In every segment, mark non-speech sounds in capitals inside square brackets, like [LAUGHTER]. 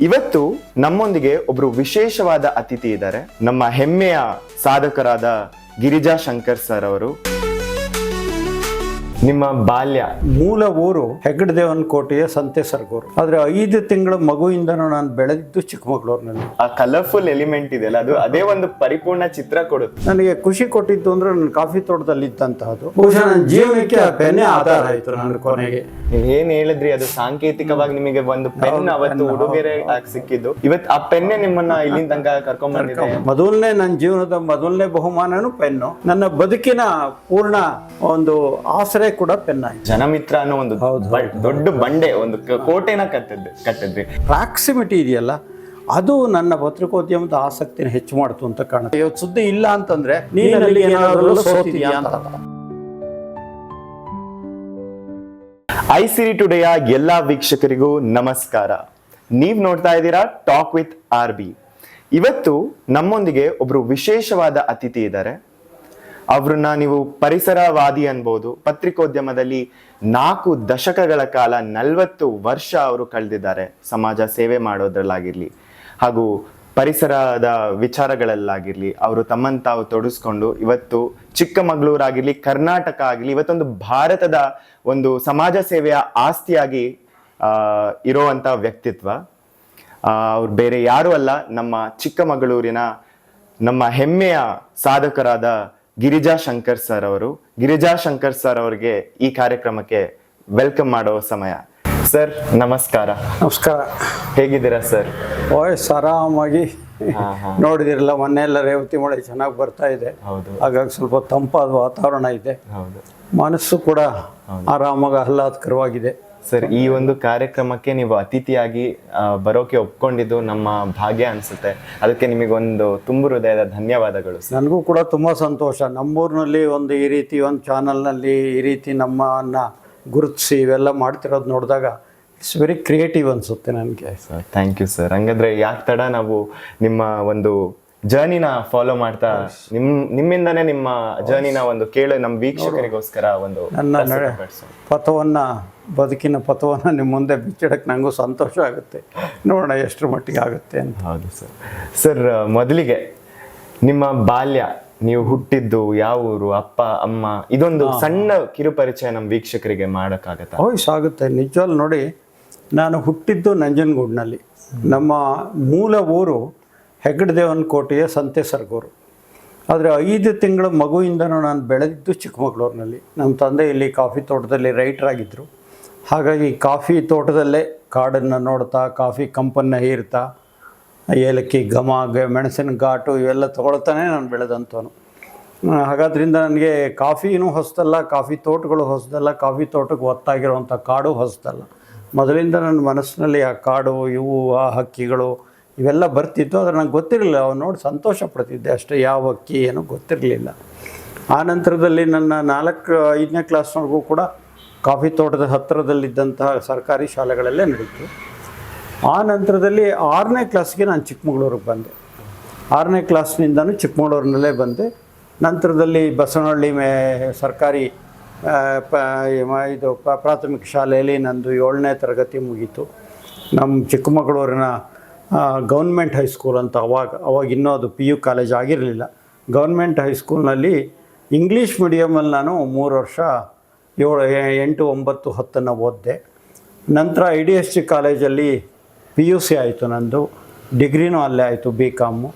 ಇವತ್ತು ನಮ್ಮೊಂದಿಗೆ ಒಬ್ರು ವಿಶೇಷವಾದ ಅತಿಥಿ ಇದ್ದಾರೆ. ನಮ್ಮ ಹೆಮ್ಮೆಯ ಸಾಧಕರಾದ ಗಿರಿಜಾ ಶಂಕರ್ ಸರ್ ಅವರು. ನಿಮ್ಮ ಬಾಲ್ಯ. ಮೂಲ ಊರು ಹೆಗ್ಗಡದೇವನ ಕೋಟೆಯ ಸಂತೆ ಸರ್ಗೂರು ಆದ್ರೆ ಐದು ತಿಂಗಳ ಮಗುವಿಂದ ನಾನು ಬೆಳೆದಿದ್ದು ಚಿಕ್ಕಮಗಳೂರಿನಲ್ಲಿ. ಆ ಕಲರ್ಫುಲ್ ಎಲಿಮೆಂಟ್ ಇದೆಯಲ್ಲ ಅದು ಅದೇ ಒಂದು ಪರಿಪೂರ್ಣ ಚಿತ್ರ ಕೊಡುತ್ತೆ. ನನಗೆ ಖುಷಿ ಕೊಟ್ಟಿದ್ದು ಅಂದ್ರೆ ನನ್ನ ಕಾಫಿ ತೋಟದಲ್ಲಿ ಇದ್ದಂತಹದ್ದು ಬಹುಶಃ ನನ್ನ ಜೀವನಕ್ಕೆ ಆ ಪೆನ್ನೇ ಆಧಾರ ಆಯ್ತು ನನ್ನ ಕೊನೆಗೆ. ನೀವ್ ಏನ್ ಹೇಳಿದ್ರಿ ಅದು ಸಾಂಕೇತಿಕವಾಗಿ ನಿಮಗೆ ಒಂದು ಪೆನ್ ಅವತ್ತು ಉಡುಗೊರೆ ಆಗಿ ಸಿಕ್ಕಿದ್ದು. ಇವತ್ತು ಆ ಪೆನ್ನೆ ನಿಮ್ಮನ್ನ ಇಲ್ಲಿಂದ ತನಕ ಕರ್ಕೊಂಡ್ ಬಂದಿದೆ. ಮೊದಲನೇ ನನ್ನ ಜೀವನದ ಮೊದಲನೇ ಬಹುಮಾನನು ಪೆನ್ನು. ನನ್ನ ಬದುಕಿನ ಪೂರ್ಣ ಒಂದು ಆಸರೆ ಕೂಡ ಪೆನ್ ಜನಮಿತ್ರ ಅನ್ನೋ ಒಂದು ದೊಡ್ಡ ಬಂಡೆ ಒಂದು ಕೋಟೆನ ಕಟ್ಟಿದ್ರಿ ಕಟ್ಟಿದ್ರಿ ಪ್ರಾಕ್ಸಿಮಿಟಿ ಇದೆಯಲ್ಲ ಅದು ನನ್ನ ಪತ್ರಿಕೋದ್ಯಮದ ಆಸಕ್ತಿನ ಹೆಚ್ಚು ಮಾಡ್ತು ಅಂತ ಕಾಣುತ್ತೆ. ಇವತ್ತು ಸುದ್ದಿ ಇಲ್ಲ ಅಂತಂದ್ರೆ ನೀನಲ್ಲಿ ಏನಾದರೂ ಸೋತಿದ್ಯಾ ಅಂತ. ಐ ಸಿರಿ ಟುಡೇಯ ಎಲ್ಲಾ ವೀಕ್ಷಕರಿಗೂ ನಮಸ್ಕಾರ. ನೀವ್ ನೋಡ್ತಾ ಇದ್ದೀರಾ ಟಾಕ್ ವಿತ್ ಆರ್ ಬಿ ಇವತ್ತು ನಮ್ಮೊಂದಿಗೆ ಒಬ್ರು ವಿಶೇಷವಾದ ಅತಿಥಿ ಇದ್ದಾರೆ. ಅವ್ರನ್ನ ನೀವು ಪರಿಸರವಾದಿ ಅನ್ಬೋದು. ಪತ್ರಿಕೋದ್ಯಮದಲ್ಲಿ ನಾಲ್ಕು ದಶಕಗಳ ಕಾಲ ನಲವತ್ತು ವರ್ಷ ಅವರು ಕಳೆದಿದ್ದಾರೆ. ಸಮಾಜ ಸೇವೆ ಮಾಡೋದ್ರಲ್ಲಾಗಿರ್ಲಿ ಹಾಗೂ ಪರಿಸರದ ವಿಚಾರಗಳಲ್ಲಾಗಿರ್ಲಿ ಅವರು ತಮ್ಮನ್ನು ತಾವು ತೊಡಸ್ಕೊಂಡು ಇವತ್ತು ಚಿಕ್ಕಮಗಳೂರಾಗಿರ್ಲಿ, ಕರ್ನಾಟಕ ಆಗಿರ್ಲಿ, ಇವತ್ತೊಂದು ಭಾರತದ ಒಂದು ಸಮಾಜ ಸೇವೆಯ ಆಸ್ತಿಯಾಗಿ ಇರೋವಂಥ ವ್ಯಕ್ತಿತ್ವ. ಅವ್ರು ಬೇರೆ ಯಾರು ಅಲ್ಲ, ನಮ್ಮ ಚಿಕ್ಕಮಗಳೂರಿನ ನಮ್ಮ ಹೆಮ್ಮೆಯ ಸಾಧಕರಾದ ಗಿರಿಜಾ ಶಂಕರ್ ಸರ್ ಅವರು. ಗಿರಿಜಾ ಶಂಕರ್ ಸರ್ ಅವರಿಗೆ ಈ ಕಾರ್ಯಕ್ರಮಕ್ಕೆ ವೆಲ್ಕಮ್ ಮಾಡೋ ಸಮಯ. ಸರ್ ನಮಸ್ಕಾರ. ನಮಸ್ಕಾರ. ಹೇಗಿದ್ದೀರಾ ಸರ್ ವಾಯ್ಸ್ ಆರಾಮಾಗಿ. ನೋಡಿದಿರಲ್ಲ ಮೊನ್ನೆ ಎಲ್ಲ ರೇವತಿ ಮಳೆ ಚೆನ್ನಾಗಿ ಬರ್ತಾ ಇದೆ. ಹಾಗಾಗಿ ಸ್ವಲ್ಪ ತಂಪಾದ ವಾತಾವರಣ ಇದೆ. ಮನಸ್ಸು ಕೂಡ ಆರಾಮಾಗಿ ಆಹ್ಲಾದಕರವಾಗಿದೆ. ಸರ್ ಈ ಒಂದು ಕಾರ್ಯಕ್ರಮಕ್ಕೆ ನೀವು ಅತಿಥಿಯಾಗಿ ಬರೋಕೆ ಒಪ್ಕೊಂಡಿದ್ದು ನಮ್ಮ ಭಾಗ್ಯ ಅನ್ಸುತ್ತೆ. ಅದಕ್ಕೆ ನಿಮಗೊಂದು ತುಂಬ ಹೃದಯದ ಧನ್ಯವಾದಗಳು ನನಗೂ ಕೂಡ ತುಂಬ ಸಂತೋಷ. ನಮ್ಮೂರಿನಲ್ಲಿ ಒಂದು ಈ ರೀತಿ ಒಂದು ಚಾನಲ್ನಲ್ಲಿ ಈ ರೀತಿ ನಮ್ಮನ್ನು ಗುರುತಿಸಿ ಇವೆಲ್ಲ ಮಾಡ್ತಿರೋದು ನೋಡಿದಾಗ ಇಟ್ಸ್ ವೆರಿ ಕ್ರಿಯೇಟಿವ್ ಅನಿಸುತ್ತೆ ನನಗೆ. ಸರ್ ಥ್ಯಾಂಕ್ ಯು ಸರ್ ಹಂಗಂದ್ರೆ ಯಾಕೆ ತಡ ನಾವು ನಿಮ್ಮ ಒಂದು ಜರ್ನಿನ ಫಾಲೋ ಮಾಡ್ತಾ ನಿಮ್ ನಿಮ್ಮಿಂದನೇ ನಿಮ್ಮ ಜರ್ನಿನ ಒಂದು ಕೇಳಿ ನಮ್ಮ ವೀಕ್ಷಕರಿಗೋಸ್ಕರ ಒಂದು ನನ್ನ ನಡೆ. ಪಥವನ್ನು ಬದುಕಿನ ಪಥವನ್ನು ನಿಮ್ಮ ಮುಂದೆ ಬಿಚ್ಚಿಡಕ್ಕೆ ನನಗೂ ಸಂತೋಷ ಆಗುತ್ತೆ. ನೋಡೋಣ ಎಷ್ಟರ ಮಟ್ಟಿಗೆ ಆಗುತ್ತೆ ಅಂತ. ಹೌದು ಸರ್. ಸರ್ ಮೊದಲಿಗೆ ನಿಮ್ಮ ಬಾಲ್ಯ ನೀವು ಹುಟ್ಟಿದ್ದು ಯಾವ ಊರು ಅಪ್ಪ ಅಮ್ಮ ಇದೊಂದು ಸಣ್ಣ ಕಿರುಪರಿಚಯ ನಮ್ಮ ವೀಕ್ಷಕರಿಗೆ ಮಾಡಕ್ಕಾಗತ್ತಾ? ಓಯ್ ಆಗುತ್ತೆ ನಿಜವಾಗ್ಲೂ ನೋಡಿ ನಾನು ಹುಟ್ಟಿದ್ದು ನಂಜನಗೂಡಿನಲ್ಲಿ. ನಮ್ಮ ಮೂಲ ಊರು ಹೆಗ್ಗಡದೇವನ ಕೋಟೆಯ ಸಂತೆ ಸರ್ಗೋರು. ಆದರೆ ಐದು ತಿಂಗಳ ಮಗುವಿಂದನೂ ನಾನು ಬೆಳೆದಿದ್ದು ಚಿಕ್ಕಮಗಳೂರಿನಲ್ಲಿ. ನಮ್ಮ ತಂದೆ ಇಲ್ಲಿ ಕಾಫಿ ತೋಟದಲ್ಲಿ ರೈಟ್ರಾಗಿದ್ದರು ಹಾಗಾಗಿ ಕಾಫಿ ತೋಟದಲ್ಲೇ ಕಾಡನ್ನು ನೋಡ್ತಾ, ಕಾಫಿ ಕಂಪನ್ನ ಹೀರ್ತಾ, ಏಲಕ್ಕಿ ಘಮ ಮೆಣಸಿನ ಘಾಟು ಇವೆಲ್ಲ ತೊಗೊಳ್ತಾನೆ ನಾನು ಬೆಳೆದಂಥವನು ಹಾಗಾದ್ರಿಂದ ನನಗೆ ಕಾಫಿನೂ ಹೊಸದಲ್ಲ, ಕಾಫಿ ತೋಟಗಳು ಹೊಸದಲ್ಲ, ಕಾಫಿ ತೋಟಕ್ಕೆ ಒತ್ತಾಗಿರುವಂಥ ಕಾಡು ಹೊಸದಲ್ಲ. ಮೊದಲಿಂದ ನನ್ನ ಮನಸ್ಸಿನಲ್ಲಿ ಆ ಕಾಡು, ಇವು, ಆ ಹಕ್ಕಿಗಳು ಇವೆಲ್ಲ ಬರ್ತಿತ್ತು, ಆದರೆ ನಂಗೆ ಗೊತ್ತಿರಲಿಲ್ಲ. ಅವ್ನು ನೋಡಿ ಸಂತೋಷ ಪಡ್ತಿದ್ದೆ ಅಷ್ಟೇ, ಯಾವ ಅಕ್ಕಿ ಏನೂ ಗೊತ್ತಿರಲಿಲ್ಲ. ಆ ನಂತರದಲ್ಲಿ ನನ್ನ ನಾಲ್ಕು ಐದನೇ ಕ್ಲಾಸ್ನವರೆಗೂ ಕೂಡ ಕಾಫಿ ತೋಟದ ಹತ್ತಿರದಲ್ಲಿದ್ದಂತಹ ಸರ್ಕಾರಿ ಶಾಲೆಗಳಲ್ಲೇ ನಡೀತು ಆ ನಂತರದಲ್ಲಿ ಆರನೇ ಕ್ಲಾಸ್ಗೆ ನಾನು ಚಿಕ್ಕಮಗಳೂರಿಗೆ ಬಂದೆ. ಆರನೇ ಕ್ಲಾಸ್ನಿಂದನೂ ಚಿಕ್ಕಮಗಳೂರಿನಲ್ಲೇ ಬಂದೆ. ನಂತರದಲ್ಲಿ ಬಸವನಹಳ್ಳಿ ಮೇ ಸರ್ಕಾರಿ ಪ ಇದು ಪ್ರಾಥಮಿಕ ಶಾಲೆಯಲ್ಲಿ ನಂದು ಏಳನೇ ತರಗತಿ ಮುಗೀತು. ನಮ್ಮ ಚಿಕ್ಕಮಗಳೂರಿನ ಗೌರ್ಮೆಂಟ್ ಹೈಸ್ಕೂಲ್ ಅಂತ ಅವಾಗ ಅವಾಗ ಇನ್ನೂ ಅದು ಪಿ ಯು ಕಾಲೇಜ್ ಆಗಿರಲಿಲ್ಲ. ಗೌರ್ಮೆಂಟ್ ಹೈಸ್ಕೂಲ್ನಲ್ಲಿ ಇಂಗ್ಲೀಷ್ ಮೀಡಿಯಮಲ್ಲಿ ನಾನು ಮೂರು ವರ್ಷ ಏಳು ಎಂಟು, ಒಂಬತ್ತು, ಹತ್ತನ್ನು ಓದಿದೆ. ನಂತರ ಐ ಡಿ ಎಸ್ ಸಿ ಕಾಲೇಜಲ್ಲಿ ಪಿ ಯು ಸಿ ಆಯಿತು ನಂದು. ಡಿಗ್ರಿನೂ ಅಲ್ಲೇ ಆಯಿತು ಬಿ ಕಾಮು.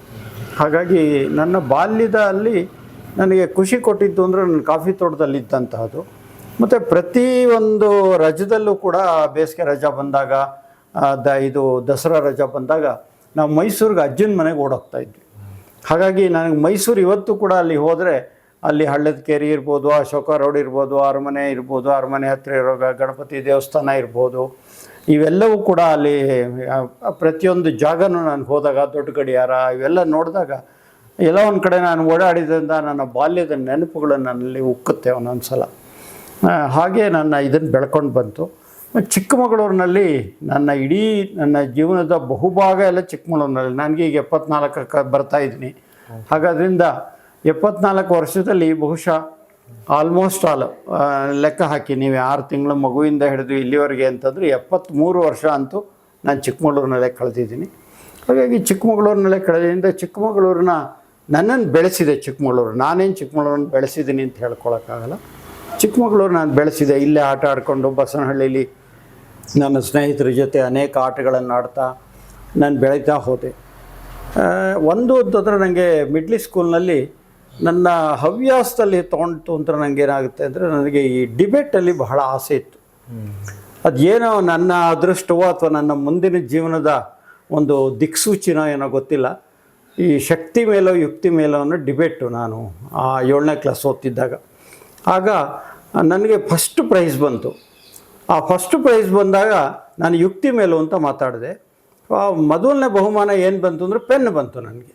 ಹಾಗಾಗಿ ನನ್ನ ಬಾಲ್ಯದಲ್ಲಿ ನನಗೆ ಖುಷಿ ಕೊಟ್ಟಿದ್ದು ಅಂದರೆ ನನ್ನ ಕಾಫಿ ತೋಟದಲ್ಲಿ ಇದ್ದಂತಹದ್ದು ಮತ್ತು ಪ್ರತಿ ಒಂದು ರಜದಲ್ಲೂ ಕೂಡ ಬೇಸಿಗೆ ರಜಾ ಬಂದಾಗ ದ ಇದು ದಸರಾ ರಜಾ ಬಂದಾಗ ನಾವು ಮೈಸೂರಿಗೆ ಅಜ್ಜನ ಮನೆಗೆ ಓಡೋಗ್ತಾ ಇದ್ವಿ. ಹಾಗಾಗಿ ನನಗೆ ಮೈಸೂರು ಇವತ್ತು ಕೂಡ ಅಲ್ಲಿ ಹೋದರೆ ಅಲ್ಲಿ ಹಳ್ಳದ ಕೇರಿ ಇರ್ಬೋದು, ಅಶೋಕ ರೋಡ್ ಇರ್ಬೋದು, ಅರಮನೆ ಇರ್ಬೋದು, ಅರಮನೆ ಹತ್ತಿರ ಇರೋ ಗಣಪತಿ ದೇವಸ್ಥಾನ ಇರ್ಬೋದು. ಇವೆಲ್ಲವೂ ಕೂಡ ಅಲ್ಲಿ ಪ್ರತಿಯೊಂದು ಜಾಗನೂ ನಾನು ಹೋದಾಗ, ದೊಡ್ಡ ಗಡಿಯಾರ ಇವೆಲ್ಲ ನೋಡಿದಾಗ ಎಲ್ಲ ಒಂದು ಕಡೆ ನಾನು ಓಡಾಡಿದ್ರಿಂದ ನನ್ನ ಬಾಲ್ಯದ ನೆನಪುಗಳು ನನ್ನಲ್ಲಿ ಉಕ್ಕುತ್ತೆ ಒಂದೊಂದು ಸಲ ಹಾಗೆ ನನ್ನ ಇದನ್ನು ಬೆಳ್ಕೊಂಡು ಬಂತು. ಚಿಕ್ಕಮಗಳೂರಿನಲ್ಲಿ ನನ್ನ ಇಡೀ ನನ್ನ ಜೀವನದ ಬಹುಭಾಗ ಎಲ್ಲ ಚಿಕ್ಕಮಗಳೂರಿನಲ್ಲಿ. ನನಗೆ ಈಗ ಎಪ್ಪತ್ನಾಲ್ಕಕ್ಕೆ ಬರ್ತಾ ಇದ್ದೀನಿ. ಹಾಗಾದ್ರಿಂದ ಎಪ್ಪತ್ನಾಲ್ಕು ವರ್ಷದಲ್ಲಿ ಬಹುಶಃ ಆಲ್ಮೋಸ್ಟ್ ಆಲ್ ಲೆಕ್ಕ ಹಾಕಿ ನೀವು ಆರು ತಿಂಗಳು ಮಗುವಿಂದ ಹಿಡಿದು ಇಲ್ಲಿವರೆಗೆ ಅಂತಂದರೆ ಎಪ್ಪತ್ತ್ಮೂರು ವರ್ಷ ಅಂತೂ ನಾನು ಚಿಕ್ಕಮಗಳೂರಿನಲ್ಲೇ ಕಳೆದಿದ್ದೀನಿ. ಹಾಗಾಗಿ ಚಿಕ್ಕಮಗಳೂರಿನಲ್ಲೇ ಕಳೆದಿಂದ ಚಿಕ್ಕಮಗಳೂರಿನ ನನ್ನನ್ನು ಬೆಳೆಸಿದೆ ಚಿಕ್ಕಮಗಳೂರು. ನಾನೇನು ಚಿಕ್ಕಮಗಳೂರನ್ನ ಬೆಳೆಸಿದ್ದೀನಿ ಅಂತ ಹೇಳ್ಕೊಳಕ್ಕಾಗಲ್ಲ. ಚಿಕ್ಕಮಗಳೂರು ನಾನು ಬೆಳೆಸಿದೆ. ಇಲ್ಲೇ ಆಟ ಆಡಿಕೊಂಡು ಬಸವನಹಳ್ಳಿಲಿ ನನ್ನ ಸ್ನೇಹಿತರ ಜೊತೆ ಅನೇಕ ಆಟಗಳನ್ನು ಆಡ್ತಾ ನಾನು ಬೆಳೀತಾ ಹೋದೆ. ಒಂದು ಅಂತಂದರೆ ನನಗೆ ಮಿಡ್ಲಿ ಸ್ಕೂಲ್ನಲ್ಲಿ ನನ್ನ ಹವ್ಯಾಸದಲ್ಲಿ ತೊಗೊಂಡು ಅಂತ ನನಗೆ ಏನಾಗುತ್ತೆ ಅಂದರೆ ನನಗೆ ಈ ಡಿಬೇಟಲ್ಲಿ ಬಹಳ ಆಸೆ ಇತ್ತು. ಅದೇನೋ ನನ್ನ ಅದೃಷ್ಟವೋ ಅಥವಾ ನನ್ನ ಮುಂದಿನ ಜೀವನದ ಒಂದು ದಿಕ್ಸೂಚಿನೋ ಏನೋ ಗೊತ್ತಿಲ್ಲ. ಈ ಶಕ್ತಿ ಮೇಲೋ ಯುಕ್ತಿ ಮೇಲೋ ಅನ್ನೋ ಡಿಬೇಟು ನಾನು ಆ ಏಳನೇ ಕ್ಲಾಸ್ ಓದ್ತಿದ್ದಾಗ. ಆಗ ನನಗೆ ಫಸ್ಟ್ ಪ್ರೈಸ್ ಬಂತು. ಆ ಫಸ್ಟ್ ಪ್ರೈಸ್ ಬಂದಾಗ ನಾನು ಯುಕ್ತಿ ಮೇಲು ಅಂತ ಮಾತಾಡಿದೆ. ಆ ಮೊದಲನೇ ಬಹುಮಾನ ಏನು ಬಂತು ಅಂದರೆ ಪೆನ್ ಬಂತು ನನಗೆ.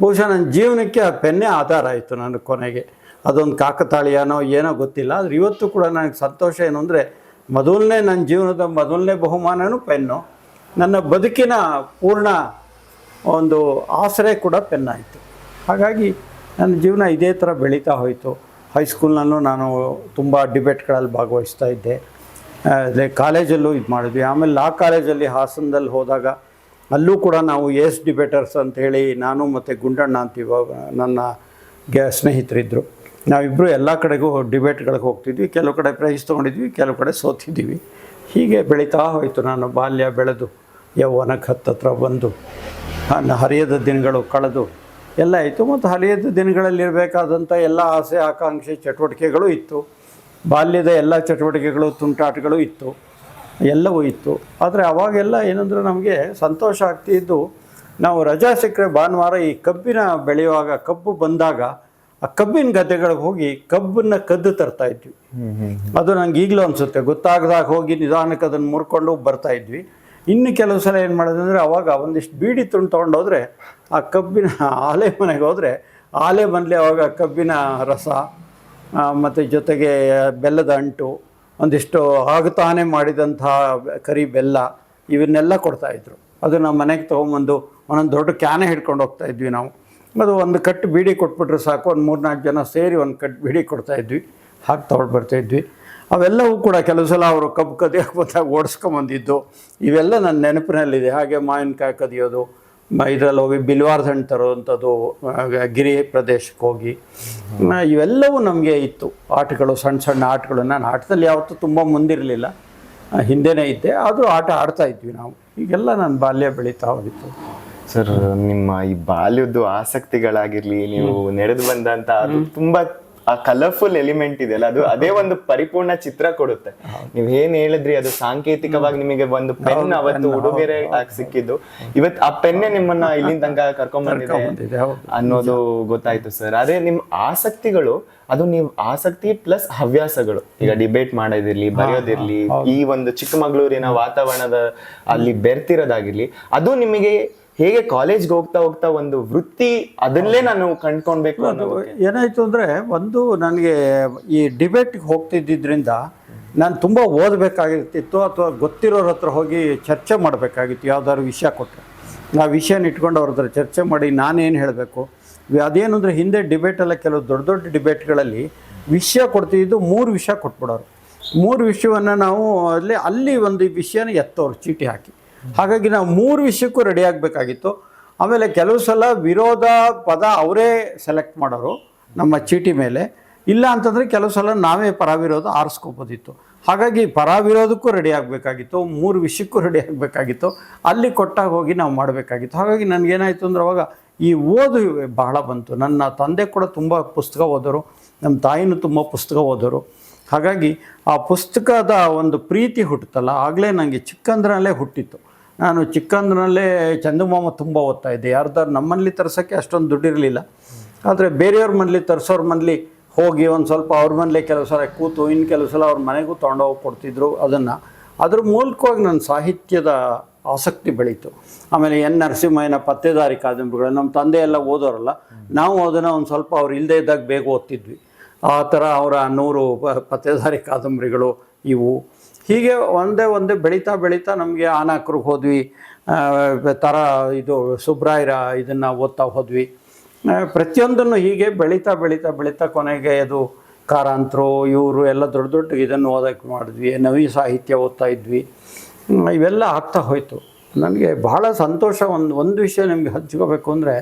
ಬಹುಶಃ ನನ್ನ ಜೀವನಕ್ಕೆ ಆ ಪೆನ್ನೇ ಆಧಾರ ಆಯಿತು ನನ್ನ ಕೊನೆಗೆ. ಅದೊಂದು ಕಾಕತಾಳೀಯನೋ ಏನೋ ಗೊತ್ತಿಲ್ಲ, ಆದರೆ ಇವತ್ತು ಕೂಡ ನನಗೆ ಸಂತೋಷ ಏನು ಅಂದರೆ ಮೊದಲನೇ ನನ್ನ ಜೀವನದ ಮೊದಲನೇ ಬಹುಮಾನನೂ ಪೆನ್ನು. ನನ್ನ ಬದುಕಿನ ಪೂರ್ಣ ಒಂದು ಆಸರೆ ಕೂಡ ಪೆನ್ನಾಯಿತು ಹಾಗಾಗಿ ನನ್ನ ಜೀವನ ಇದೇ ಥರ ಬೆಳೀತಾ ಹೋಯಿತು. ಹೈಸ್ಕೂಲ್ನಲ್ಲೂ ನಾನು ತುಂಬ ಡಿಬೇಟ್ಗಳಲ್ಲಿ ಭಾಗವಹಿಸ್ತಾ ಇದ್ದೆ. ಅದೇ ಕಾಲೇಜಲ್ಲೂ ಇದು ಮಾಡಿದ್ವಿ. ಆಮೇಲೆ ಲಾ ಕಾಲೇಜಲ್ಲಿ ಹಾಸನದಲ್ಲಿ ಹೋದಾಗ ಅಲ್ಲೂ ಕೂಡ ನಾವು ಎಸ್ ಡಿಬೇಟರ್ಸ್ ಅಂತೇಳಿ ನಾನು ಮತ್ತು ಗುಂಡಣ್ಣ ಅಂತೀವ ನನ್ನ ಗೆ ಸ್ನೇಹಿತರಿದ್ದರು ನಾವಿಬ್ಬರು ಎಲ್ಲ ಕಡೆಗೂ ಡಿಬೇಟ್ಗಳಿಗೆ ಹೋಗ್ತಿದ್ವಿ. ಕೆಲವು ಕಡೆ ಪ್ರೈಸ್ ತೊಗೊಂಡಿದ್ವಿ, ಕೆಲವು ಕಡೆ ಸೋತಿದ್ದೀವಿ. ಹೀಗೆ ಬೆಳೀತಾ ಹೋಯಿತು. ನಾನು ಬಾಲ್ಯ ಬೆಳೆದು, ಯೌವನಕ್ಕೆ ಹತ್ತತ್ರ ಬಂದು, ನನ್ನ ಹರಿಯದ ದಿನಗಳು ಕಳೆದು ಎಲ್ಲ ಇತ್ತು ಮತ್ತು ಹರಿಯದ ದಿನಗಳಲ್ಲಿರಬೇಕಾದಂಥ ಎಲ್ಲ ಆಸೆ, ಆಕಾಂಕ್ಷೆ, ಚಟುವಟಿಕೆಗಳು ಇತ್ತು. ಬಾಲ್ಯದ ಎಲ್ಲ ಚಟುವಟಿಕೆಗಳು ತುಂಟಾಟಗಳು ಇತ್ತು. ಎಲ್ಲವೂ ಇತ್ತು. ಆದರೆ ಅವಾಗೆಲ್ಲ ಏನಂದ್ರೆ ನಮಗೆ ಸಂತೋಷ ಆಗ್ತಿದ್ದು ನಾವು ರಜಾ ಸಿಕ್ಕರೆ ಭಾನುವಾರ ಈ ಕಬ್ಬಿನ ಬೆಳೆಯುವಾಗ ಕಬ್ಬು ಬಂದಾಗ ಆ ಕಬ್ಬಿನ ಗದ್ದೆಗಳಿಗೆ ಹೋಗಿ ಕಬ್ಬನ್ನು ಕದ್ದು ತರ್ತಾ ಇದ್ವಿ. ಅದು ನಂಗೆ ಈಗಲೂ ಅನಿಸುತ್ತೆ. ಗೊತ್ತಾಗದಾಗ ಹೋಗಿ ನಿಧಾನಕ್ಕೆ ಅದನ್ನು ಮುರ್ಕೊಂಡು ಬರ್ತಾ ಇದ್ವಿ. ಇನ್ನು ಕೆಲವು ಸಲ ಏನು ಮಾಡೋದಂದರೆ ಅವಾಗ ಒಂದಿಷ್ಟು ಬೀಡಿ ತುಂಡು ತೊಗೊಂಡೋದ್ರೆ ಆ ಕಬ್ಬಿನ [LAUGHS] ಆಲೆ ಮನೆಗೆ ಹೋದರೆ ಆಲೆ ಮನೇಲಿ ಅವಾಗ ಕಬ್ಬಿನ ರಸ ಮತ್ತು ಜೊತೆಗೆ ಬೆಲ್ಲದ ಅಂಟು, ಒಂದಿಷ್ಟು ಆಗತಾನೆ ಮಾಡಿದಂಥ ಕರಿ ಬೆಲ್ಲ, ಇವನ್ನೆಲ್ಲ ಕೊಡ್ತಾಯಿದ್ರು ಅದು ನಮ್ಮ ಮನೆಗೆ ತೊಗೊಂಬಂದು ಒಂದೊಂದು ದೊಡ್ಡ ಕ್ಯಾನೆ ಹಿಡ್ಕೊಂಡು ಹೋಗ್ತಾ ಇದ್ವಿ ನಾವು. ಅದು ಒಂದು ಕಟ್ಟು ಬೀಡಿ ಕೊಟ್ಬಿಟ್ರೆ ಸಾಕು, ಒಂದು ಮೂರು ನಾಲ್ಕು ಜನ ಸೇರಿ ಒಂದು ಕಟ್ಟು ಬೀಡಿ ಕೊಡ್ತಾ ಇದ್ವಿ. ಹಾಕಿ ತೊಗೊಂಡು ಬರ್ತಾಯಿದ್ವಿ ಅವೆಲ್ಲವೂ ಕೂಡ ಕೆಲವು ಸಲ ಅವರು ಕಬ್ಬು ಕದಿಯೋಕೆ ಬಂದಾಗ ಓಡಿಸ್ಕೊಂಬಂದಿದ್ದು. ಇವೆಲ್ಲ ನನ್ನ ನೆನಪಿನಲ್ಲಿದೆ. ಹಾಗೆ ಮಾವಿನಕಾಯಿ ಕದಿಯೋದು ಇದ್ರಲ್ಲಿ ಹೋಗಿ ಬಿಲ್ವಾರ್ದ ಹಣ್ಣು ತರುವಂಥದ್ದು ಗಿರಿ ಪ್ರದೇಶಕ್ಕೆ ಹೋಗಿ. ಇವೆಲ್ಲವೂ ನಮಗೆ ಇತ್ತು. ಆಟಗಳು ಸಣ್ಣ ಸಣ್ಣ ಆಟಗಳು. ನಾನು ಆಟದಲ್ಲಿ ಯಾವತ್ತೂ ತುಂಬ ಮುಂದಿರಲಿಲ್ಲ. ಹಿಂದೆನೇ ಇದ್ದೆ. ಆದರೂ ಆಟ ಆಡ್ತಾ ಇದ್ವಿ ನಾವು. ಈಗೆಲ್ಲ ನನ್ನ ಬಾಲ್ಯ ಬೆಳೀತಾ ಹೋಗಿತ್ತು. ಸರ್ ನಿಮ್ಮ ಈ ಬಾಲ್ಯದ್ದು ಆಸಕ್ತಿಗಳಾಗಿರಲಿ ನೀವು ನಡೆದು ಬಂದಂತ ಅದು ತುಂಬಾ ಆ ಕಲರ್ಫುಲ್ ಎಲಿಮೆಂಟ್ ಇದೆಯಲ್ಲ ಅದು ಅದೇ ಒಂದು ಪರಿಪೂರ್ಣ ಚಿತ್ರ ಕೊಡುತ್ತೆ. ನೀವ್ ಏನ್ ಹೇಳಿದ್ರಿ ಅದು ಸಾಂಕೇತಿಕವಾಗಿ ನಿಮಗೆ ಒಂದು ಪೆನ್ ಅವತ್ತು ಉಡುಗೊರೆ ಸಿಕ್ಕಿದ್ದು. ಇವತ್ತು ಆ ಪೆನ್ನೆ ನಿಮ್ಮನ್ನ ಇಲ್ಲಿಂದ ತನಕ ಕರ್ಕೊಂಡ್ ಬಂದಿದೆ ಅನ್ನೋದು ಗೊತ್ತಾಯ್ತು ಸರ್ ಅದೇ ನಿಮ್ ಆಸಕ್ತಿಗಳು ಅದು ನೀವು ಆಸಕ್ತಿ ಪ್ಲಸ್ ಹವ್ಯಾಸಗಳು. ಈಗ ಡಿಬೇಟ್ ಮಾಡೋದಿರ್ಲಿ ಬರೆಯೋದಿರ್ಲಿ ಈ ಒಂದು ಚಿಕ್ಕಮಗಳೂರಿನ ವಾತಾವರಣದ ಅಲ್ಲಿ ಬೆರ್ತಿರೋದಾಗಿರ್ಲಿ ಅದು ನಿಮಗೆ ಹೇಗೆ ಕಾಲೇಜ್ಗೆ ಹೋಗ್ತಾ ಹೋಗ್ತಾ ಒಂದು ವೃತ್ತಿ ಅದನ್ನೇ ನಾನು ಕಂಡ್ಕೊಳ್ಬೇಕು ಏನಾಯ್ತು ಅಂದ್ರೆ ಒಂದು ನನಗೆ ಈ ಡಿಬೇಟ್ಗೆ ಹೋಗ್ತಿದ್ದಿದ್ರಿಂದ ನಾನು ತುಂಬ ಓದಬೇಕಾಗಿರ್ತಿತ್ತು ಅಥವಾ ಗೊತ್ತಿರೋರ ಹತ್ರ ಹೋಗಿ ಚರ್ಚೆ ಮಾಡಬೇಕಾಗಿತ್ತು ಯಾವ್ದಾದ್ರು ವಿಷಯ ಕೊಟ್ಟರೆ ನಾವು ವಿಷಯನ ಇಟ್ಕೊಂಡು ಅವ್ರ ಹತ್ರ ಚರ್ಚೆ ಮಾಡಿ ನಾನೇನು ಹೇಳಬೇಕು. ಅದೇನು ಅಂದರೆ ಹಿಂದೆ ಡಿಬೇಟೆಲ್ಲ ಕೆಲವು ದೊಡ್ಡ ದೊಡ್ಡ ಡಿಬೇಟ್ಗಳಲ್ಲಿ ವಿಷಯ ಕೊಡ್ತಿದ್ದು ಮೂರು ವಿಷಯ ಕೊಟ್ಬಿಡೋರು. ಮೂರು ವಿಷಯವನ್ನು ನಾವು ಅಲ್ಲಿ ಅಲ್ಲಿ ಒಂದು ವಿಷಯನ ಎತ್ತೋರು ಚೀಟಿ ಹಾಕಿ. ಹಾಗಾಗಿ ನಾವು ಮೂರು ವಿಷಯಕ್ಕೂ ರೆಡಿ ಆಗಬೇಕಾಗಿತ್ತು. ಆಮೇಲೆ ಕೆಲವು ಸಲ ವಿರೋಧ ಪದ ಅವರೇ ಸೆಲೆಕ್ಟ್ ಮಾಡೋರು ನಮ್ಮ ಚೀಟಿ ಮೇಲೆ. ಇಲ್ಲ ಅಂತಂದರೆ ಕೆಲವು ಸಲ ನಾವೇ ಪರವಿರೋಧ ಆರಿಸ್ಕೋಬೋದಿತ್ತು. ಹಾಗಾಗಿ ಪರವಿರೋಧಕ್ಕೂ ರೆಡಿ ಆಗಬೇಕಾಗಿತ್ತು, ಮೂರು ವಿಷಯಕ್ಕೂ ರೆಡಿ ಆಗಬೇಕಾಗಿತ್ತು. ಅಲ್ಲಿ ಕೊಟ್ಟಾಗ ಹೋಗಿ ನಾವು ಮಾಡಬೇಕಾಗಿತ್ತು. ಹಾಗಾಗಿ ನನಗೇನಾಯಿತು ಅಂದ್ರೆ ಅವಾಗ ಈ ಓದು ಬಹಳ ಬಂತು. ನನ್ನ ತಂದೆ ಕೂಡ ತುಂಬ ಪುಸ್ತಕ ಓದೋರು, ನಮ್ಮ ತಾಯಿನೂ ತುಂಬ ಪುಸ್ತಕ ಓದೋರು. ಹಾಗಾಗಿ ಆ ಪುಸ್ತಕದ ಒಂದು ಪ್ರೀತಿ ಹುಟ್ಟುತ್ತಲ್ಲ, ಆಗಲೇ ನನಗೆ ಚಿಕ್ಕಂದ್ರಲ್ಲೇ ಹುಟ್ಟಿತ್ತು. ನಾನು ಚಿಕ್ಕಂದ್ರಲ್ಲೇ ಚಂದಮಾಮ ತುಂಬ ಓದ್ತಾ ಇದ್ದೆ. ಯಾರ್ದಾರು ನಮ್ಮಲ್ಲಿ ತರ್ಸೋಕ್ಕೆ ಅಷ್ಟೊಂದು ದುಡ್ಡಿರಲಿಲ್ಲ. ಆದರೆ ಬೇರೆಯವ್ರ ಮನೇಲಿ ತರಿಸೋರ ಮನೇಲಿ ಹೋಗಿ ಒಂದು ಸ್ವಲ್ಪ ಅವ್ರ ಮನೇಲಿ ಕೆಲವು ಸಲ ಕೂತು ಇನ್ನು ಕೆಲವು ಸಲ ಅವ್ರ ಮನೆಗೂ ತೊಗೊಂಡೋಗಿ ಕೊಡ್ತಿದ್ರು ಅದನ್ನು. ಅದ್ರ ಮೂಲಕವಾಗಿ ನನ್ನ ಸಾಹಿತ್ಯದ ಆಸಕ್ತಿ ಬೆಳೀತು. ಆಮೇಲೆ ಎನ್ ನರಸಿಂಹಯ್ಯನ ಪತ್ತೇದಾರಿ ಕಾದಂಬರಿಗಳು ನಮ್ಮ ತಂದೆ ಎಲ್ಲ ಓದೋರಲ್ಲ, ನಾವು ಅದನ್ನು ಒಂದು ಸ್ವಲ್ಪ ಅವ್ರು ಇಲ್ಲದೇ ಇದ್ದಾಗ ಬೇಗ ಓದ್ತಿದ್ವಿ. ಆ ಥರ ಅವರ ನೂರು ಪತ್ತೆದಾರಿ ಪತ್ತೇದಾರಿ ಕಾದಂಬರಿಗಳು ಇವು. ಹೀಗೆ ಒಂದೇ ಒಂದೇ ಬೆಳೀತಾ ಬೆಳೀತಾ ನಮಗೆ ಆನಾಕ್ರಿಗೆ ಹೋದ್ವಿ. ಥರ ಇದು ಸುಬ್ರಾಯರ ಇದನ್ನು ಓದ್ತಾ ಹೋದ್ವಿ. ಪ್ರತಿಯೊಂದನ್ನು ಹೀಗೆ ಬೆಳೀತಾ ಬೆಳೀತಾ ಬೆಳೀತಾ ಕೊನೆಗೆ ಅದು ಕಾರಾಂತರು, ಇವರು ಎಲ್ಲ ದೊಡ್ಡ ದೊಡ್ಡ ಇದನ್ನು ಓದೋಕ್ಕೆ ಮಾಡಿದ್ವಿ, ನವಿ ಸಾಹಿತ್ಯ ಓದ್ತಾ ಇದ್ವಿ. ಇವೆಲ್ಲ ಆಗ್ತಾ ಹೋಯಿತು. ನನಗೆ ಬಹಳ ಸಂತೋಷ ಒಂದು ಒಂದು ವಿಷಯ ನಿಮಗೆ ಹಂಚ್ಕೋಬೇಕು ಅಂದರೆ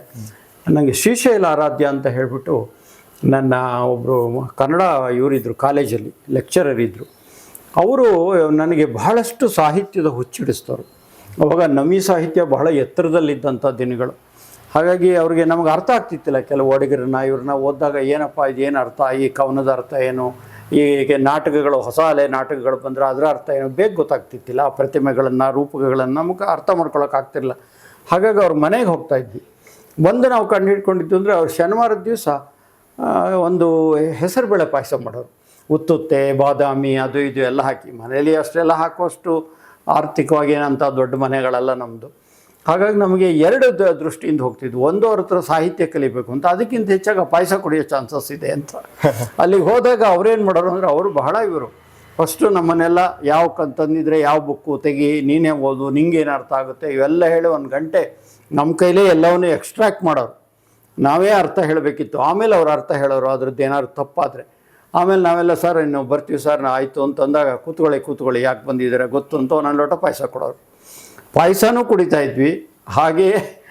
ನನಗೆ ಶ್ರೀಶೈಲ ಆರಾಧ್ಯ ಅಂತ ಹೇಳಿಬಿಟ್ಟು ನನ್ನ ಒಬ್ಬರು ಕನ್ನಡ ಇವರಿದ್ದರು ಕಾಲೇಜಲ್ಲಿ ಲೆಕ್ಚರರ್ ಇದ್ದರು ಅವರು ನನಗೆ ಬಹಳಷ್ಟು ಸಾಹಿತ್ಯದ ಹುಚ್ಚಿಡಿಸ್ತಾರೆ. ಅವಾಗ ನಮಿ ಸಾಹಿತ್ಯ ಬಹಳ ಎತ್ತರದಲ್ಲಿದ್ದಂಥ ದಿನಗಳು. ಹಾಗಾಗಿ ಅವ್ರಿಗೆ ನಮಗೆ ಅರ್ಥ ಆಗ್ತಿತ್ತಿಲ್ಲ ಕೆಲವು ಒಡಗರನ್ನ, ಇವ್ರನ್ನ ಓದಿದಾಗ ಏನಪ್ಪ ಇದೇನು ಅರ್ಥ, ಈ ಕವನದ ಅರ್ಥ ಏನು ಈಗ ನಾಟಕಗಳು, ಹೊಸ ಅಲೆ ನಾಟಕಗಳು ಬಂದರೆ ಅದರ ಅರ್ಥ ಏನು ಬೇಗ ಗೊತ್ತಾಗ್ತಿತ್ತಿಲ್ಲ. ಆ ಪ್ರತಿಮೆಗಳನ್ನು ರೂಪಕಗಳನ್ನು ನಮಗೆ ಅರ್ಥ ಮಾಡ್ಕೊಳಕ್ಕಾಗ್ತಿರಲಿಲ್ಲ ಹಾಗಾಗಿ ಅವ್ರ ಮನೆಗೆ ಹೋಗ್ತಾ ಇದ್ವಿ. ಒಂದು ನಾವು ಕಂಡು ಹಿಡ್ಕೊಂಡಿದ್ದು ಅಂದರೆ ಅವ್ರು ಶನಿವಾರದ ದಿವಸ ಒಂದು ಹೆಸರುಬೇಳೆ ಪಾಯಸ ಮಾಡೋರು. ಉತ್ತುತ್ತೆ ಬಾದಾಮಿ ಅದು ಇದು ಎಲ್ಲ ಹಾಕಿ. ಮನೆಯಲ್ಲಿ ಅಷ್ಟೆಲ್ಲ ಹಾಕುವಷ್ಟು ಆರ್ಥಿಕವಾಗಿ ಏನಂಥ ದೊಡ್ಡ ಮನೆಗಳೆಲ್ಲ ನಮ್ಮದು ಹಾಗಾಗಿ ನಮಗೆ ಎರಡು ದೃಷ್ಟಿಯಿಂದ ಹೋಗ್ತಿದ್ವು. ಒಂದು ಅವ್ರ ಹತ್ರ ಸಾಹಿತ್ಯ ಕಲಿಬೇಕು ಅಂತ. ಅದಕ್ಕಿಂತ ಹೆಚ್ಚಾಗಿ ಪಾಯಸ ಕುಡಿಯೋ ಚಾನ್ಸಸ್ ಇದೆ ಅಂತ. [LAUGHS] ಅಲ್ಲಿಗೆ ಹೋದಾಗ ಅವ್ರೇನು ಮಾಡೋರು ಅಂದರೆ ಅವರು ಬಹಳ ಇವರು. ಫಸ್ಟು ನಮ್ಮನ್ನೆಲ್ಲ ಯಾವ ಕಂತಂದಿದ್ರೆ ತಂದಿದ್ರೆ ಯಾವ ಬುಕ್ಕು ತೆಗಿ ನೀನೇ ಓದು ನಿಂಗೇನು ಅರ್ಥ ಆಗುತ್ತೆ? ಇವೆಲ್ಲ ಹೇಳಿ ಒಂದು ಗಂಟೆ ನಮ್ಮ ಕೈಲೇ ಎಲ್ಲವನ್ನೂ ಎಕ್ಸ್ಟ್ರಾಕ್ಟ್ ಮಾಡೋರು. ನಾವೇ ಅರ್ಥ ಹೇಳಬೇಕಿತ್ತು. ಆಮೇಲೆ ಅವ್ರು ಅರ್ಥ ಹೇಳೋರು. ಅದ್ರದ್ದು ಏನಾದ್ರು ತಪ್ಪಾದರೆ. ಆಮೇಲೆ ನಾವೆಲ್ಲ, ಸರ್, ಇನ್ನು ಬರ್ತೀವಿ, ಸರ್, ನಾ ಆಯಿತು ಅಂತಂದಾಗ ಕೂತ್ಕೊಳ್ಳಿ ಕೂತ್ಕೊಳ್ಳಿ, ಯಾಕೆ ಬಂದಿದ್ದಾರೆ? ಗೊತ್ತು ಅಂತ ನನ್ನ ಲೋಟ ಪಾಯಸ ಕೊಡೋರು. ಪಾಯಸನೂ ಕುಡಿತಾ ಇದ್ವಿ. ಹಾಗೆಯೇ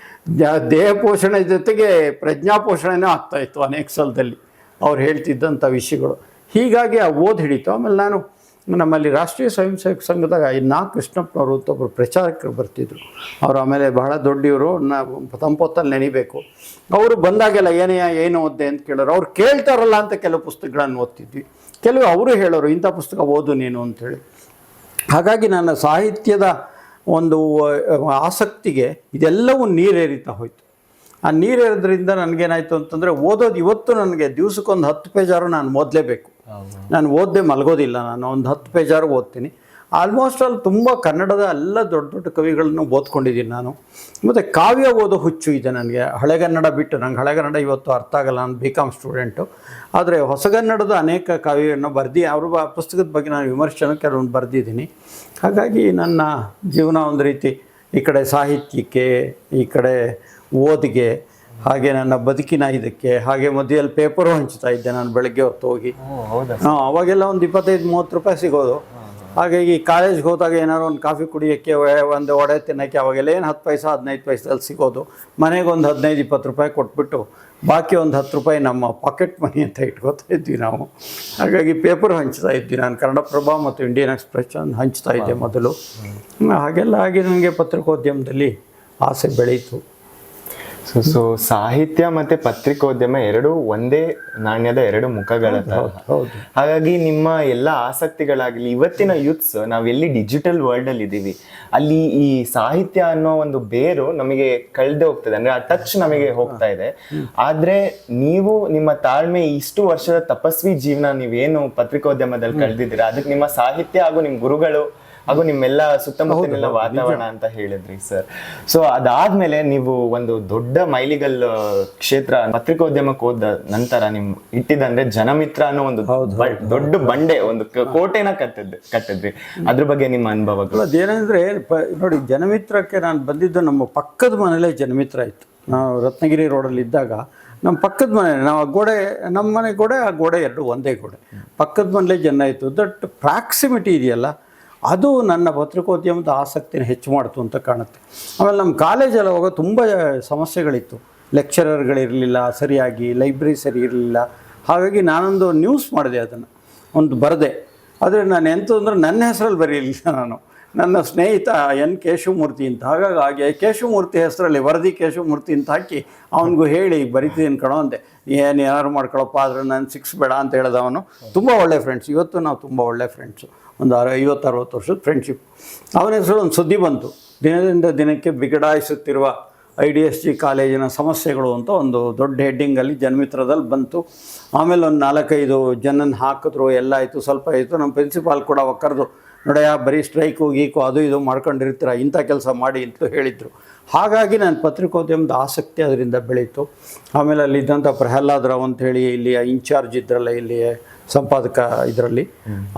ದೇಹ ಪೋಷಣೆ ಜೊತೆಗೆ ಪ್ರಜ್ಞಾ ಪೋಷಣೆನೂ ಆಗ್ತಾಯಿತ್ತು ಅನೇಕ ಸಲದಲ್ಲಿ. ಅವ್ರು ಹೇಳ್ತಿದ್ದಂಥ ವಿಷಯಗಳು. ಹೀಗಾಗಿ ಆ ಓದ್ ಹಿಡಿತು. ಆಮೇಲೆ ನಾನು ನಮ್ಮಲ್ಲಿ ರಾಷ್ಟ್ರೀಯ ಸ್ವಯಂ ಸೇವಕ ಸಂಘದಾಗ ನಾ ಕೃಷ್ಣಪ್ಪನವರು ಒಬ್ಬರು ಪ್ರಚಾರಕರು ಬರ್ತಿದ್ರು. ಅವರು ಆಮೇಲೆ ಬಹಳ ದೊಡ್ಡವರು, ನಾ ತಂಪೊತ್ತಲ್ಲಿ ನೆನಿಬೇಕು. ಅವರು ಬಂದಾಗೆಲ್ಲ ಏನೇ, ಏನು ಓದ್ದೆ ಅಂತ ಕೇಳೋರು, ಅವ್ರು ಕೇಳ್ತಾರಲ್ಲ ಅಂತ ಕೆಲವು ಪುಸ್ತಕಗಳನ್ನು ಓದ್ತಿದ್ವಿ. ಕೆಲವು ಅವರು ಹೇಳೋರು, ಇಂಥ ಪುಸ್ತಕ ಓದು ನೀನು ಅಂತೇಳಿ ಹಾಗಾಗಿ ನನ್ನ ಸಾಹಿತ್ಯದ ಒಂದು ಆಸಕ್ತಿಗೆ ಇದೆಲ್ಲವೂ ನೀರೇರಿತಾ ಹೋಯಿತು. ಆ ನೀರೇರೋದ್ರಿಂದ ನನಗೇನಾಯಿತು ಅಂತಂದರೆ ಓದೋದು ಇವತ್ತು ನನಗೆ ದಿವಸಕ್ಕೊಂದು ಹತ್ತು ಪೇಜಾರು ನಾನು ಓದಲೇಬೇಕು. ನಾನು ಓದದೆ ಮಲಗೋದಿಲ್ಲ ನಾನು ಒಂದು ಹತ್ತು ಪೇಜಾರು ಓದ್ತೀನಿ. ಆಲ್ಮೋಸ್ಟ್ ಅಲ್ಲಿ ತುಂಬ ಕನ್ನಡದ ಎಲ್ಲ ದೊಡ್ಡ ದೊಡ್ಡ ಕವಿಗಳನ್ನು ಓದ್ಕೊಂಡಿದ್ದೀನಿ ನಾನು. ಮತ್ತು ಕಾವ್ಯ ಓದೋ ಹುಚ್ಚು ಇದೆ ನನಗೆ. ಹಳೆಗನ್ನಡ ಬಿಟ್ಟು ನಂಗೆ ಹಳೆಗನ್ನಡ ಇವತ್ತು ಅರ್ಥ ಆಗಲ್ಲ, ನಾನು ಬಿ ಕಾಮ್ ಸ್ಟೂಡೆಂಟು ಆದರೆ ಹೊಸಗನ್ನಡದ ಅನೇಕ ಕಾವ್ಯವನ್ನು ಬರ್ದು, ಅವ್ರ ಪುಸ್ತಕದ ಬಗ್ಗೆ ನಾನು ವಿಮರ್ಶೆನೂ ಕೆಲವೊಂದು ಬರೆದಿದ್ದೀನಿ. ಹಾಗಾಗಿ ನನ್ನ ಜೀವನ ಒಂದು ರೀತಿ ಈ ಕಡೆ ಸಾಹಿತ್ಯಕ್ಕೆ, ಈ ಕಡೆ ಓದಿಗೆ ಹಾಗೆ ನನ್ನ ಬದುಕಿನ ಇದಕ್ಕೆ ಹಾಗೆ ಮಧ್ಯದಲ್ಲಿ ಪೇಪರು ಹಂಚ್ತಾ ಇದ್ದೆ ನಾನು ಬೆಳಗ್ಗೆ ಹೊತ್ತು ಹೋಗಿ. ಹೌದಾ? ಹಾಂ ಅವಾಗೆಲ್ಲ ಒಂದು ಇಪ್ಪತ್ತೈದು ಮೂವತ್ತು ರೂಪಾಯಿ ಸಿಗೋದು. ಹಾಗಾಗಿ ಕಾಲೇಜ್ಗೆ ಹೋದಾಗ ಏನಾದ್ರು ಒಂದು ಕಾಫಿ ಕುಡಿಯೋಕ್ಕೆ ಒಂದು ಒಡೆ ತಿನ್ನೋಕ್ಕೆ ಅವಾಗೆಲ್ಲ ಏನು ಹತ್ತು ಪೈಸೆ ಹದಿನೈದು ಪೈಸದಲ್ಲಿ ಸಿಗೋದು. ಮನೆಗೆ ಒಂದು ಹದಿನೈದು ಇಪ್ಪತ್ತು ರೂಪಾಯಿ ಕೊಟ್ಬಿಟ್ಟು ಬಾಕಿ ಒಂದು ಹತ್ತು ರೂಪಾಯಿ ನಮ್ಮ ಪಾಕೆಟ್ ಮನಿ ಅಂತ ಇಟ್ಕೋತಾ ಇದ್ವಿ ನಾವು. ಹಾಗಾಗಿ ಪೇಪರ್ ಹಂಚ್ತಾ ಇದ್ವಿ ನಾನು. ಕನ್ನಡಪ್ರಭ ಮತ್ತು ಇಂಡಿಯನ್ ಎಕ್ಸ್ಪ್ರೆಸ್ ಅಂತ ಹಂಚ್ತಾ ಇದ್ದೆ ಮೊದಲು. ಹಾಗೆಲ್ಲ ಆಗಿ ನನಗೆ ಪತ್ರಿಕೋದ್ಯಮದಲ್ಲಿ ಆಸೆ ಬೆಳೀತು. ಸೊ ಸೊ ಸಾಹಿತ್ಯ ಮತ್ತೆ ಪತ್ರಿಕೋದ್ಯಮ ಎರಡು ಒಂದೇ ನಾಣ್ಯದ ಎರಡು ಮುಖಗಳ ಹಾಗಾಗಿ ನಿಮ್ಮ ಎಲ್ಲ ಆಸಕ್ತಿಗಳಾಗಲಿ ಇವತ್ತಿನ ಯೂತ್ಸ್ ನಾವ್ ಎಲ್ಲಿ ಡಿಜಿಟಲ್ ವರ್ಲ್ಡ್ ಅಲ್ಲಿ ಇದ್ದೀವಿ ಅಲ್ಲಿ ಈ ಸಾಹಿತ್ಯ ಅನ್ನೋ ಒಂದು ಬೇರು ನಮಗೆ ಕಳೆದೇ ಹೋಗ್ತದೆ. ಅಂದ್ರೆ ಆ ಟಚ್ ನಮಗೆ ಹೋಗ್ತಾ ಇದೆ. ಆದ್ರೆ ನೀವು ನಿಮ್ಮ ತಾಳ್ಮೆ ಇಷ್ಟು ವರ್ಷದ ತಪಸ್ವಿ ಜೀವನ ನೀವೇನು ಪತ್ರಿಕೋದ್ಯಮದಲ್ಲಿ ಕಳೆದಿದ್ದೀರಾ? ಅದಕ್ಕೆ ನಿಮ್ಮ ಸಾಹಿತ್ಯ ಹಾಗೂ ನಿಮ್ ಗುರುಗಳು ಹಾಗೂ ನಿಮ್ಮೆಲ್ಲ ಸುತ್ತಮುತ್ತಲಿನ ವಾತಾವರಣ ಅಂತ ಹೇಳಿದ್ರಿ ಸರ್ ಸೊ ಅದಾದ್ಮೇಲೆ ನೀವು ಒಂದು ದೊಡ್ಡ ಮೈಲಿಗಲ್ ಕ್ಷೇತ್ರ ಪತ್ರಿಕೋದ್ಯಮಕ್ಕೆ ಹೋದ ನಂತರ ನಿಮ್ ಇಟ್ಟಿದಂದ್ರೆ ಜನಮಿತ್ರ ಅನ್ನೋ ಒಂದು ದೊಡ್ಡ ಬಂಡೆ ಒಂದು ಕೋಟೆನ ಕಟ್ಟಿದ್ ಕಟ್ಟಿದ್ರಿ. ಅದ್ರ ಬಗ್ಗೆ ನಿಮ್ಮ ಅನುಭವಗಳು? ಅದೇನಂದ್ರೆ ನೋಡಿ ಜನಮಿತ್ರಕ್ಕೆ ನಾನು ಬಂದಿದ್ದು ನಮ್ಮ ಪಕ್ಕದ ಮನೇಲೆ ಜನಮಿತ್ರ ಇತ್ತು. ನಾವು ರತ್ನಗಿರಿ ರೋಡಲ್ಲಿ ಇದ್ದಾಗ ನಮ್ಮ ಪಕ್ಕದ ಮನೆ ನಾವು ಗೋಡೆ ನಮ್ಮ ಮನೆ ಗೋಡೆ ಆ ಗೋಡೆ ಎರಡು ಒಂದೇ ಗೋಡೆ. ಪಕ್ಕದ ಮನೇಲೆ ಜನ ಇತ್ತು. ದಟ್ ಪ್ರಾಕ್ಸಿಮಿಟಿ ಇದೆಯಲ್ಲ ಅದು ನನ್ನ ಪತ್ರಿಕೋದ್ಯಮದ ಆಸಕ್ತಿನ ಹೆಚ್ಚು ಮಾಡಿತು ಅಂತ ಕಾಣುತ್ತೆ. ಆಮೇಲೆ ನಮ್ಮ ಕಾಲೇಜಲ್ಲಿ ಹೋಗೋ ತುಂಬ ಸಮಸ್ಯೆಗಳಿತ್ತು. ಲೆಕ್ಚರರ್ಗಳಿರಲಿಲ್ಲ ಸರಿಯಾಗಿ ಲೈಬ್ರರಿ ಸರಿ ಇರಲಿಲ್ಲ. ಹಾಗಾಗಿ ನಾನೊಂದು ನ್ಯೂಸ್ ಮಾಡಿದೆ ಅದನ್ನು. ಒಂದು ಬರದೆ. ಆದರೆ ನಾನು ಎಂಥ ಅಂದರೆ ನನ್ನ ಹೆಸರಲ್ಲಿ ಬರೀಲಿಲ್ಲ ನಾನು. ನನ್ನ ಸ್ನೇಹಿತ ಎನ್ ಕೇಶವಮೂರ್ತಿ ಅಂತ. ಹಾಗಾಗಿ ಹಾಗೆ ಕೇಶವಮೂರ್ತಿ ಹೆಸರಲ್ಲಿ ವರದಿ ಕೇಶವಮೂರ್ತಿ ಅಂತ ಹಾಕಿ ಅವನಿಗೂ ಹೇಳಿ, ಬರಿತೀನಿ ಕಣೋ ಅಂದೆ. ಏನು ಏನಾದ್ರು ಮಾಡ್ಕೊಳಪ್ಪ, ಆದರೆ ನಾನು ಸಿಕ್ಸ್ ಬೇಡ ಅಂತ ಹೇಳ್ದ ಅವನು ತುಂಬ ಒಳ್ಳೆ ಫ್ರೆಂಡ್ಸ್ ಇವತ್ತು ನಾವು ತುಂಬ ಒಳ್ಳೆ ಫ್ರೆಂಡ್ಸು ಒಂದು ಅರ ಐವತ್ತು ಅರವತ್ತು ವರ್ಷದ ಫ್ರೆಂಡ್ಶಿಪ್ ಅವನ ಹೆಸರು ಒಂದು ಸುದ್ದಿ ಬಂತು. ದಿನದಿಂದ ದಿನಕ್ಕೆ ಬಿಗಡಾಯಿಸುತ್ತಿರುವ ಐ ಡಿ ಎಸ್ ಜಿ ಕಾಲೇಜಿನ ಸಮಸ್ಯೆಗಳು ಅಂತ ಒಂದು ದೊಡ್ಡ ಹೆಡ್ಡಿಂಗಲ್ಲಿ ಜನ್ಮಿತ್ರದಲ್ಲಿ ಬಂತು. ಆಮೇಲೆ ಒಂದು ನಾಲ್ಕೈದು ಜನನ ಹಾಕಿದ್ರು, ಎಲ್ಲ ಆಯಿತು, ಸ್ವಲ್ಪ ಆಯಿತು. ನಮ್ಮ ಪ್ರಿನ್ಸಿಪಾಲ್ ಕೂಡ ಕರೆದು ನೋಡಯ್ಯ, ಬರೀ ಸ್ಟ್ರೈಕು, ಗೀಕು ಅದು ಇದು ಮಾಡ್ಕೊಂಡಿರ್ತೀರ? ಇಂಥ ಕೆಲಸ ಮಾಡಿ ಅಂತ ಹೇಳಿದರು. ಹಾಗಾಗಿ ನಾನು ಪತ್ರಿಕೋದ್ಯಮದ ಆಸಕ್ತಿ ಅದರಿಂದ ಬೆಳೀತು. ಆಮೇಲೆ ಅಲ್ಲಿದ್ದಂಥ ಪ್ರಹ್ಲಾದ್ ರಾವ್ ಅಂತ ಹೇಳಿ ಇಲ್ಲಿ ಇನ್ಚಾರ್ಜ್ ಇದ್ರಲ್ಲ ಇಲ್ಲಿ ಸಂಪಾದಕ ಇದರಲ್ಲಿ.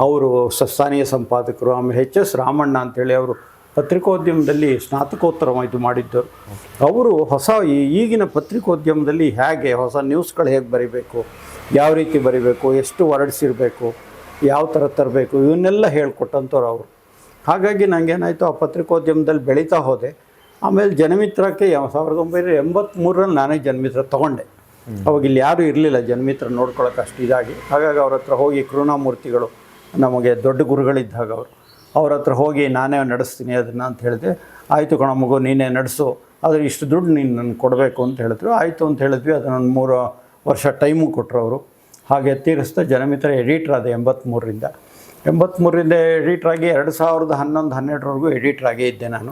ಅವರು ಸ್ಥಾನೀಯ ಸಂಪಾದಕರು. ಆಮೇಲೆ ಎಚ್ ಎಸ್ ರಾಮಣ್ಣ ಅಂತೇಳಿ ಅವರು ಪತ್ರಿಕೋದ್ಯಮದಲ್ಲಿ ಸ್ನಾತಕೋತ್ತರ ಇದು ಮಾಡಿದ್ದರು ಅವರು ಹೊಸ ಈಗಿನ ಪತ್ರಿಕೋದ್ಯಮದಲ್ಲಿ ಹೇಗೆ ಹೊಸ ನ್ಯೂಸ್ಗಳು ಹೇಗೆ ಬರಿಬೇಕು? ಯಾವ ರೀತಿ ಬರಿಬೇಕು? ಎಷ್ಟು ಹೊರಡಿಸಿರಬೇಕು ಯಾವ ಥರ ತರಬೇಕು? ಇವನ್ನೆಲ್ಲ ಹೇಳ್ಕೊಟ್ಟಂಥವ್ರು ಅವರು. ಹಾಗಾಗಿ ನನಗೇನಾಯಿತು ಆ ಪತ್ರಿಕೋದ್ಯಮದಲ್ಲಿ ಬೆಳೀತಾ ಹೋದೆ. ಆಮೇಲೆ ಜನಮಿತ್ರಕ್ಕೆ ಸಾವಿರದ ಒಂಬೈನೂರ ಎಂಬತ್ತ್ಮೂರರಲ್ಲಿ ನಾನೇ ಜನಮಿತ್ರ ತೊಗೊಂಡೆ. ಅವಾಗ ಇಲ್ಲಿ ಯಾರೂ ಇರಲಿಲ್ಲ ಜನಮಿತ್ರ ನೋಡ್ಕೊಳಕ್ಕೆ ಅಷ್ಟು ಇದಾಗಿ. ಹಾಗಾಗಿ ಅವ್ರ ಹತ್ರ ಹೋಗಿ ಕರುಣಾಮೂರ್ತಿಗಳು ನಮಗೆ ದೊಡ್ಡ ಗುರುಗಳಿದ್ದಾಗ ಅವರು. ಅವ್ರ ಹತ್ರ ಹೋಗಿ ನಾನೇ ನಡೆಸ್ತೀನಿ ಅದನ್ನು ಅಂತ ಹೇಳಿದೆ. ಆಯಿತು ಕಣ ಮಗು, ನೀನೇ ನಡೆಸು. ಆದರೆ ಇಷ್ಟು ದುಡ್ಡು ನೀನು ನನಗೆ ಕೊಡಬೇಕು ಅಂತ ಹೇಳಿದ್ರು. ಆಯಿತು ಅಂತ ಹೇಳಿದ್ವಿ. ಅದನ್ನೊಂದು ಮೂರು ವರ್ಷ ಟೈಮು ಕೊಟ್ಟರು ಅವರು. ಹಾಗೆ ತೀರಿಸ್ತಾ ಜನಮಿತ್ರ ಎಡಿಟ್ರ್ ಆದ ಎಂಬತ್ತ್ಮೂರರಿಂದ ಎಂಬತ್ತ್ಮೂರರಿಂದ ಎಡಿಟ್ರಾಗಿ ಎರಡು ಸಾವಿರದ ಹನ್ನೊಂದು, ಹನ್ನೆರಡರವರೆಗೂ ಎಡಿಟ್ರಾಗೇ ಇದ್ದೆ ನಾನು.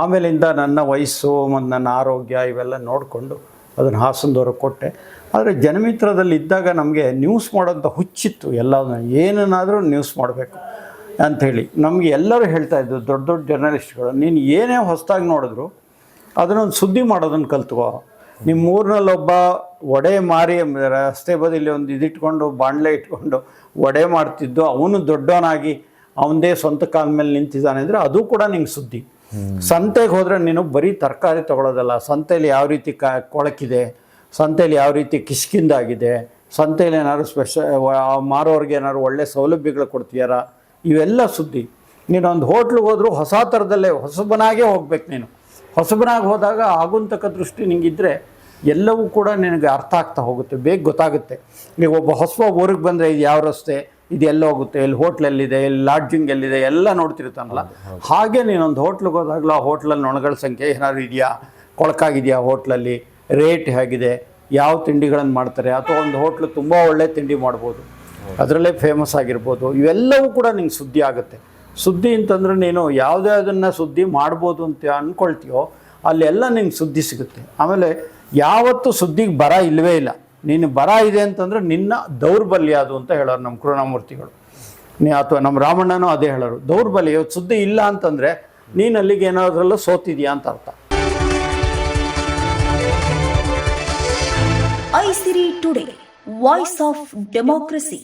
ಆಮೇಲಿಂದ ನನ್ನ ವಯಸ್ಸು ಮತ್ತು ನನ್ನ ಆರೋಗ್ಯ ಇವೆಲ್ಲ ನೋಡಿಕೊಂಡು ಅದನ್ನು ಹಾಸನದವ್ರಿಗೆ ಕೊಟ್ಟೆ. ಆದರೆ ಜನಮಿತ್ರದಲ್ಲಿ ಇದ್ದಾಗ ನಮಗೆ ನ್ಯೂಸ್ ಮಾಡೋಂಥ ಹುಚ್ಚಿತ್ತು ಎಲ್ಲ ಏನನ್ನಾದರೂ ನ್ಯೂಸ್ ಮಾಡಬೇಕು ಅಂಥೇಳಿ. ನಮಗೆ ಎಲ್ಲರೂ ಹೇಳ್ತಾ ಇದ್ದರು ದೊಡ್ಡ ದೊಡ್ಡ ಜರ್ನಲಿಸ್ಟ್ಗಳು, ನೀನು ಏನೇ ಹೊಸದಾಗಿ ನೋಡಿದ್ರು ಅದನ್ನೊಂದು ಸುದ್ದಿ ಮಾಡೋದನ್ನು ಕಲ್ತ್ಕೋ. ನಿಮ್ಮ ಊರಿನಲ್ಲಿ ಒಬ್ಬ ಒಡೆ ಮಾರಿ ರಸ್ತೆ ಬದಿಲಿ ಒಂದು ಇದಿಟ್ಕೊಂಡು, ಬಾಣಲೆ ಇಟ್ಕೊಂಡು ಒಡೆ ಮಾಡ್ತಿದ್ದು, ಅವನು ದೊಡ್ಡವನಾಗಿ ಅವನದೇ ಸ್ವಂತ ಕಾಲ ಮೇಲೆ ನಿಂತಿದ್ದಾನೆ ಅಂದರೆ ಅದು ಕೂಡ ನಿಂಗೆ ಸುದ್ದಿ. ಸಂತೆಗೆ ಹೋದರೆ ನೀನು ಬರೀ ತರಕಾರಿ ತಗೊಳ್ಳೋದಲ್ಲ ಸಂತೆಯಲ್ಲಿ ಯಾವ ರೀತಿ ಕ, ಕೊಳಕಿದೆ ಸಂತೆಯಲ್ಲಿ ಯಾವ ರೀತಿ ಕಿಷ್ಕಿಂದಾಗಿದೆ ಸಂತೆಯಲ್ಲಿ ಏನಾದ್ರು ಸ್ಪೆಷ ಮಾರೋರಿಗೆ ಏನಾದ್ರು ಒಳ್ಳೆ ಸೌಲಭ್ಯಗಳು ಕೊಡ್ತೀಯಾರ? ಇವೆಲ್ಲ ಸುದ್ದಿ. ನೀನು ಒಂದು ಹೋಟ್ಲಿಗೆ ಹೋದರೂ ಹೊಸ ಥರದಲ್ಲೇ ಹೊಸಬನಾಗೇ ಹೋಗ್ಬೇಕು ನೀನು. ಹೊಸಬನಾಗಿ ಹೋದಾಗ ಆಗುಂತಕ ದೃಷ್ಟಿ ನಿಂಗಿದ್ರೆ ಎಲ್ಲವೂ ಕೂಡ ನಿನಗೆ ಅರ್ಥ ಆಗ್ತಾ ಹೋಗುತ್ತೆ ಬೇಗ ಗೊತ್ತಾಗುತ್ತೆ. ನೀವು ಒಬ್ಬ ಹೊಸ ಊರಿಗೆ ಬಂದರೆ ಇದು ಯಾವ ರಸ್ತೆ ಇದು ಎಲ್ಲ ಹೋಗುತ್ತೆ ಇಲ್ಲಿ ಹೋಟ್ಲ್ ಎಲ್ಲಿದೆ ಎಲ್ಲಿ ಲಾಡ್ಜಿಂಗ್ ಎಲ್ಲಿದೆ ಎಲ್ಲ ನೋಡ್ತಿರ್ತಾನಲ್ಲ ಹಾಗೆ ನೀನೊಂದು ಹೋಟ್ಲಿಗೆ ಹೋದಾಗಲೂ ಆ ಹೋಟ್ಲಲ್ಲಿ ನೊಣಗಳ ಸಂಖ್ಯೆ ಏನಾದ್ರು ಇದೆಯಾ? ಕೊಳಕಾಗಿದೆಯಾ ಹೋಟ್ಲಲ್ಲಿ? ರೇಟ್ ಹೇಗಿದೆ? ಯಾವ ತಿಂಡಿಗಳನ್ನು ಮಾಡ್ತಾರೆ? ಅಥವಾ ಒಂದು ಹೋಟ್ಲು ತುಂಬ ಒಳ್ಳೆ ತಿಂಡಿ ಮಾಡ್ಬೋದು ಅದರಲ್ಲೇ ಫೇಮಸ್ ಆಗಿರ್ಬೋದು ಇವೆಲ್ಲವೂ ಕೂಡ ನಿಂಗೆ ಸುದ್ದಿ ಆಗುತ್ತೆ. ಸುದ್ದಿ ಅಂತಂದ್ರೆ ನೀನು ಯಾವುದೇ ಅದನ್ನು ಸುದ್ದಿ ಮಾಡ್ಬೋದು ಅಂತ ಅಂದ್ಕೊಳ್ತೀಯೋ ಅಲ್ಲೆಲ್ಲ ನಿಂಗೆ ಸುದ್ದಿ ಸಿಗುತ್ತೆ. ಆಮೇಲೆ ಯಾವತ್ತೂ ಸುದ್ದಿಗೆ ಬರ ಇಲ್ಲವೇ ಇಲ್ಲ. ನೀನು ಬರ ಇದೆ ಅಂತಂದರೆ ನಿನ್ನ ದೌರ್ಬಲ್ಯ ಅದು ಅಂತ ಹೇಳೋರು ನಮ್ಮ ಕೃಣಮೂರ್ತಿಗಳು ನೀ ಅಥವಾ ನಮ್ಮ ರಾಮಣ್ಣನೂ ಅದೇ ಹೇಳೋರು. ದೌರ್ಬಲ್ಯ, ಇವತ್ತು ಸುದ್ದಿ ಇಲ್ಲ ಅಂತಂದರೆ ನೀನು ಅಲ್ಲಿಗೆ ಏನಾದ್ರಲ್ಲೂ ಸೋತಿದೆಯಾ ಅಂತ ಅರ್ಥ. Aisiri today, voice of democracy.